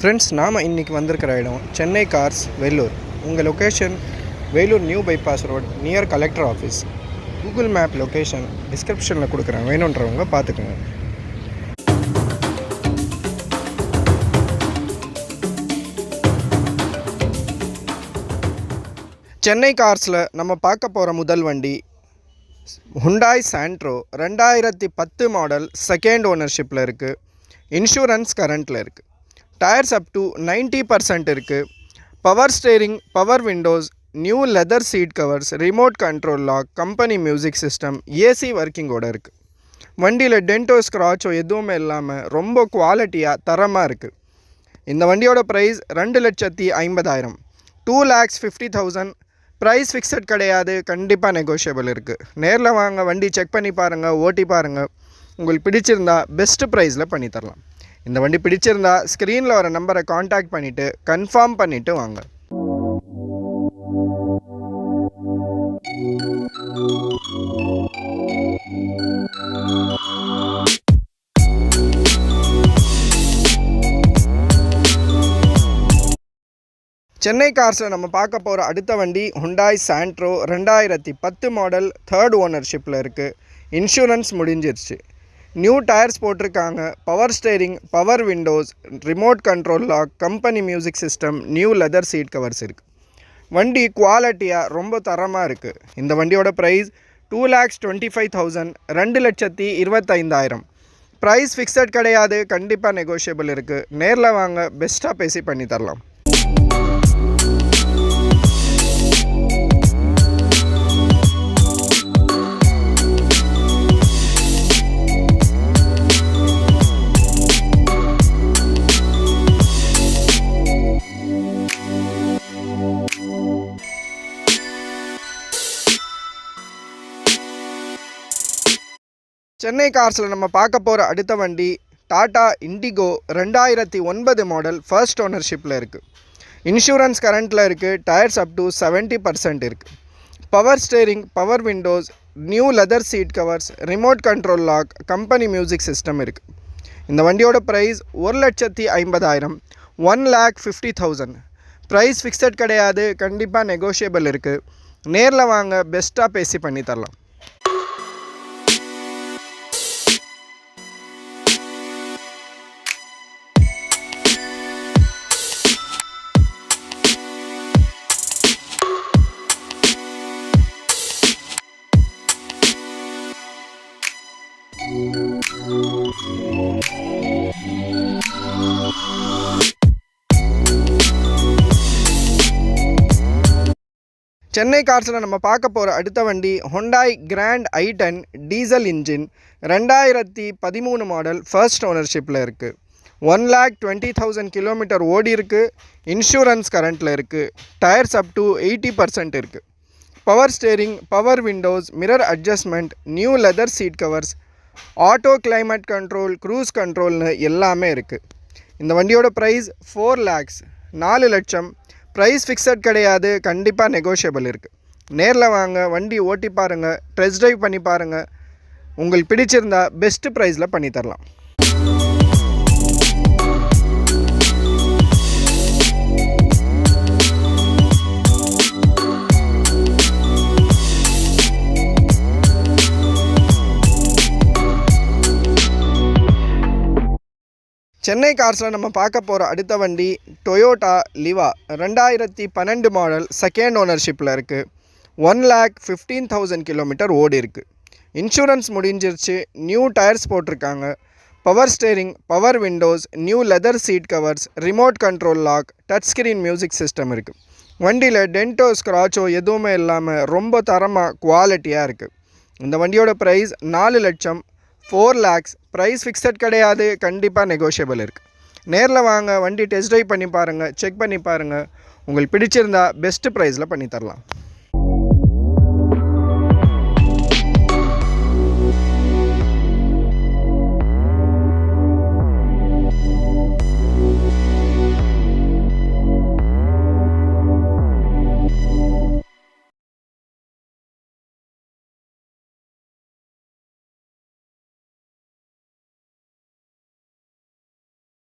Friends நாம் இன்றைக்கி வந்திருக்கிற இடம் சென்னை கார்ஸ் வேலூர் உங்கள் location Vellore new bypass road near collector office Google map location டிஸ்கிரிப்ஷனில் கொடுக்குறேன். வேணுன்றவங்க பார்த்துக்குங்க. சென்னை கார்ஸில் நம்ம பார்க்க போகிற முதல் வண்டி ஹுண்டாய் சாண்ட்ரோ ரெண்டாயிரத்தி பத்து மாடல் செகண்ட் ஓனர்ஷிப்பில் இருக்குது இன்சூரன்ஸ் கரண்ட்டில் இருக்குது tyres up to ninety percent இருக்குது power steering power windows new leather seat covers remote control lock company music system AC ஒர்க்கிங்கோடு இருக்குது வண்டியில் டென்டோ ஸ்க்ராச்சோ எதுவுமே இல்லாமல் ரொம்ப குவாலிட்டியாக தரமாக இருக்குது இந்த வண்டியோட ப்ரைஸ் ரெண்டு லட்சத்தி ஐம்பதாயிரம். Two lakhs fifty thousand price fixed கிடையாது கண்டிப்பாக நெகோஷியபிள் இருக்குது நேரில் வாங்க வண்டி செக் பண்ணி பாருங்கள் ஓட்டி பாருங்கள் உங்களுக்கு பிடிச்சிருந்தா பெஸ்ட் ப்ரைஸில் பண்ணித்தரலாம் இந்த வண்டி பிடிச்சிருந்தா ஸ்க்ரீனில் வர நம்பரை காண்டாக்ட் பண்ணிவிட்டு கன்ஃபார்ம் பண்ணிவிட்டு வாங்க. சென்னை கார்ஸில் நம்ம பார்க்க போகிற அடுத்த வண்டி ஹுண்டாய் சாண்ட்ரோ ரெண்டாயிரத்தி பத்து மாடல் தேர்ட் ஓனர்ஷிப்பில் இருக்குது இன்சூரன்ஸ் முடிஞ்சிருச்சு. நியூ டயர்ஸ் போட்டிருக்காங்க. Power steering power windows remote control lock company music system new leather seat covers இருக்குது வண்டி குவாலிட்டியாக ரொம்ப தரமாக இருக்குது இந்த வண்டியோட price two lakhs twenty five thousand ரெண்டு லட்சத்தி இருபத்தைந்தாயிரம். ப்ரைஸ் ஃபிக்ஸட் கிடையாது கண்டிப்பாக நெகோஷியபிள் இருக்குது நேரில் வாங்க பெஸ்ட்டாக பேசி பண்ணி தரலாம். சென்னை கார்ஸில் நம்ம பார்க்க போகிற அடுத்த வண்டி டாடா இண்டிகோ ரெண்டாயிரத்தி ஒன்பது மாடல் ஃபர்ஸ்ட் ஓனர்ஷிப்பில் இருக்குது இன்சூரன்ஸ் கரண்ட்டில் இருக்குது tyres up to seventy percent இருக்குது power steering power windows new leather seat covers remote control lock company music system இருக்குது இந்த வண்டியோட ப்ரைஸ் ஒரு லட்சத்தி ஐம்பதாயிரம் one lakh fifty thousand price fixed கிடையாது கண்டிப்பாக நெகோஷியபிள் இருக்குது நேரில் வாங்க பெஸ்ட்டாக பேசி பண்ணி தரலாம். சென்னை கார்ஸில் நம்ம பார்க்க போகிற அடுத்த வண்டி Hyundai Grand i ten diesel engine ரெண்டாயிரத்தி பதிமூணு மாடல் ஃபர்ஸ்ட் ஓனர்ஷிப்பில் இருக்குது one lakh twenty thousand kilometre ஓடி இருக்குது இன்சூரன்ஸ் கரண்ட்டில் இருக்குது tyres up to eighty percent இருக்குது power steering power windows mirror adjustment new leather seat covers auto climate control cruise கண்ட்ரோல்னு எல்லாமே இருக்குது இந்த வண்டியோட ப்ரைஸ் ஃபோர் லேக்ஸ் நாலு லட்சம். ப்ரைஸ் ஃபிக்ஸட் கிடையாது கண்டிப்பாக நெகோஷியபிள் இருக்குது நேரில் வாங்க வண்டி ஓட்டி பாருங்கள் டெஸ்ட் ட்ரைவ் பண்ணி பாருங்கள் உங்களுக்கு பிடிச்சிருந்தா பெஸ்ட்டு ப்ரைஸில் பண்ணித்தரலாம் சென்னை கார்ஸில் நம்ம பார்க்க போகிற அடுத்த வண்டி டொயோட்டா லிவா ரெண்டாயிரத்தி பன்னெண்டு மாடல் செகண்ட் ஓனர்ஷிப்பில் இருக்குது one lakh fifteen thousand kilometre ஓடி இருக்குது இன்சூரன்ஸ் முடிஞ்சிருச்சு நியூ டயர்ஸ் போட்டிருக்காங்க. Power steering power windows new leather seat covers remote control lock touch screen music system இருக்குது வண்டியில் டென்டோ ஸ்க்ராச்சோ எதுவுமே இல்லாமல் ரொம்ப தரமாக குவாலிட்டியாக இருக்குது இந்த வண்டியோட ப்ரைஸ் நாலு லட்சம் ஃபோர் லேக்ஸ் ப்ரைஸ் ஃபிக்ஸட் கிடையாது. கண்டிப்பாக நெகோஷியபிள் இருக்குது நேரில் வாங்க வண்டி டெஸ்ட் ட்ரைவ் பண்ணி பாருங்கள் செக் பண்ணி பாருங்கள் உங்களுக்கு பிடிச்சிருந்தா பெஸ்ட்டு ப்ரைஸில் பண்ணி தரலாம்.